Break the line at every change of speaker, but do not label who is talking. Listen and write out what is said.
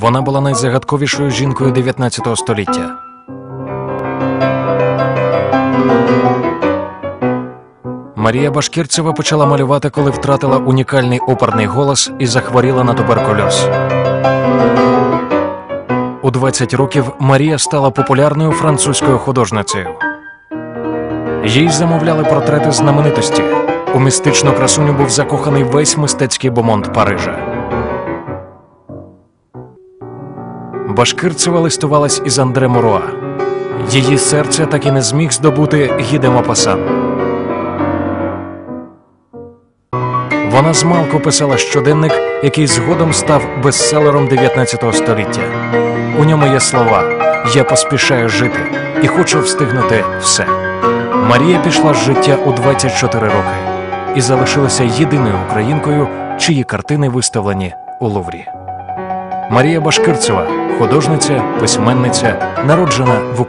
Вона була найзагадковішою жінкою 19 століття. Марія Башкірцева почала малювати, коли втратила унікальний оперний голос і захворіла на туберкульоз. У 20 років Марія стала популярною французькою художницею. Їй замовляли портрети знаменитості. У містичну красуню був закоханий весь мистецький бомонд Парижа. Башкирцева листувалась із Андре Муруа. Її серце так і не зміг здобути Гіде Мопасан. Вона змалку писала щоденник, який згодом став бестселером 19 століття. У ньому є слова Я поспішаю жити і хочу встигнути все. Марія пішла з життя у 24 роки і залишилася єдиною українкою, чиї картини виставлені у Луврі. Марія Башкирцева, художниця, письменниця, народжена в Україні.